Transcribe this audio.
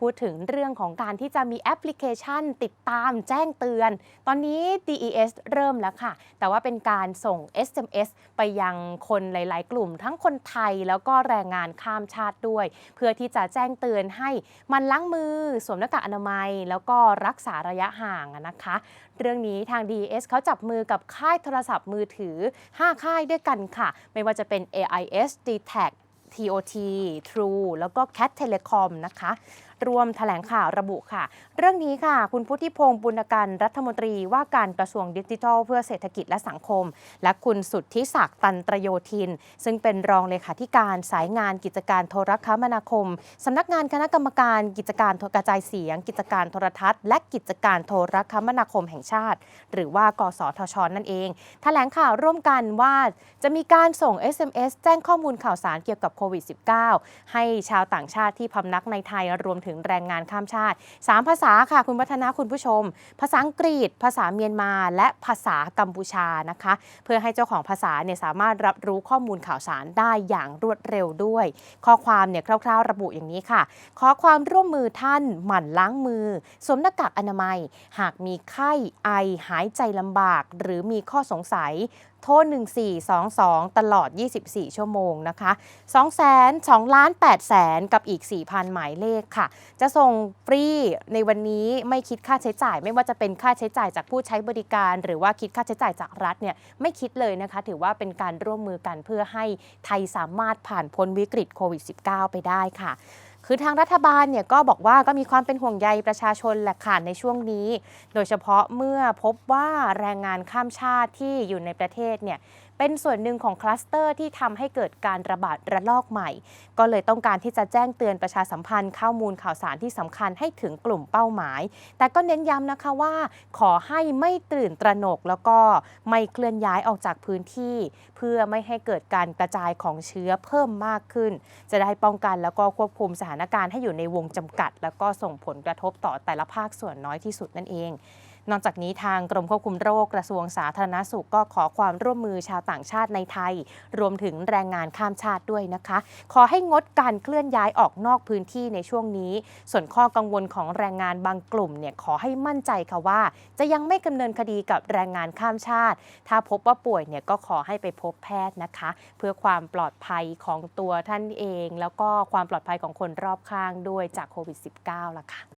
พูดถึงเรื่องของการที่จะมีแอปพลิเคชัน ติดตามแจ้งเตือน ตอนนี้ DES เริ่มแล้วค่ะ แต่ว่าเป็นการส่ง SMS ไปยังคนหลาย ๆ กลุ่ม ทั้งคนไทยแล้วก็แรงงานข้ามชาติด้วย เพื่อที่จะแจ้งเตือนให้มันล้างมือสวมหน้ากากอนามัย แล้วก็รักษาระยะห่างนะคะ เรื่องนี้ทาง DES เขาจับมือกับค่ายโทรศัพท์มือถือ 5 ค่ายด้วยกันค่ะ ไม่ว่าจะเป็น AIS, d t a c TOT True แล้วก็ Cat Telecom นะคะ ร่วมแถลงข่าวระบุค่ะ เรื่องนี้ค่ะ คุณพุทธิพงศ์บุญกันรัฐมนตรีว่าการกระทรวงดิจิทัล เพื่อเศรษฐกิจและสังคม และคุณสุทธิศักดิ์ตันตรโยธิน ซึ่งเป็นรองเลขาธิการสายงานกิจการโทรคมนาคมสำนักงานคณะกรรมการกิจการกระจายเสียง กิจการโทรทัศน์ และกิจการโทรคมนาคมแห่งชาติ หรือว่ากสทช นั่นเองแถลงข่าวร่วมกันว่าจะมีการส่ง SMS แจ้งข้อมูลข่าวสารเกี่ยวกับโควิด -19 ให้ชาวต่างชาติที่พำนักในไทยรวมถึงแรงงานข้ามชาติ 3 ภาษาค่ะคุณวัฒนาคุณผู้ชม ภาษาอังกฤษ ภาษาเมียนมา และภาษากัมพูชานะคะ เพื่อให้เจ้าของภาษาเนี่ยสามารถรับรู้ข้อมูลข่าวสารได้อย่างรวดเร็วด้วย ข้อความเนี่ยคร่าว ๆ ระบุอย่างนี้ค่ะ ขอความร่วมมือท่านหมั่นล้างมือสวมหน้ากากอนามัย หากมีไข้ไอหายใจลำบาก หรือมีข้อสงสัย โทร1422 ตลอด 24 ชั่วโมงนะคะ 2 2 2ล้าน8แสนกับอีก 4,000 หมายเลขค่ะ จะส่งฟรีในวันนี้ไม่คิดค่าใช้จ่าย ไม่ว่าจะเป็นค่าใช้จ่ายจากผู้ใช้บริการ หรือว่าคิดค่าใช้จ่ายจากรัฐเนี่ยไม่คิดเลยนะคะ ถือว่าเป็นการร่วมมือกันเพื่อให้ไทยสามารถผ่านพ้นวิกฤตโควิด -19 ไปได้ค่ะ คือทางรัฐบาลเนี่ยก็บอกว่าก็มีความเป็นห่วงใยประชาชนแหละค่ะในช่วงนี้ โดยเฉพาะเมื่อพบว่าแรงงานข้ามชาติที่อยู่ในประเทศเนี่ย เป็นส่วนหนึ่งของคลัสเตอร์ที่ทำให้เกิดการระบาดระลอกใหม่ ก็เลยต้องการที่จะแจ้งเตือนประชาสัมพันธ์ข้อมูลข่าวสารที่สำคัญให้ถึงกลุ่มเป้าหมาย แต่ก็เน้นย้ำนะคะว่า ขอให้ไม่ตื่นตระหนก แล้วก็ไม่เคลื่อนย้ายออกจากพื้นที่ เพื่อไม่ให้เกิดการกระจายของเชื้อเพิ่มมากขึ้น จะได้ป้องกันแล้วก็ควบคุมสถานการณ์ให้อยู่ในวงจำกัด แล้วก็ส่งผลกระทบต่อแต่ละภาคส่วนน้อยที่สุดนั่นเอง นอกจากนี้ทางกรมควบคุมโรคกระทรวงสาธารณสุขก็ขอความร่วมมือชาวต่างชาติในไทย รวมถึงแรงงานข้ามชาติด้วยนะคะ ขอให้งดการเคลื่อนย้ายออกนอกพื้นที่ในช่วงนี้ ส่วนข้อกังวลของแรงงานบางกลุ่มเนี่ยขอให้มั่นใจค่ะว่า จะยังไม่ดำเนินคดีกับแรงงานข้ามชาติ ถ้าพบว่าป่วยเนี่ยก็ขอให้ไปพบแพทย์นะคะ เพื่อความปลอดภัยของตัวท่านเอง แล้วก็ความปลอดภัยของคนรอบข้างด้วยจากโควิด -19 ล่ะค่ะ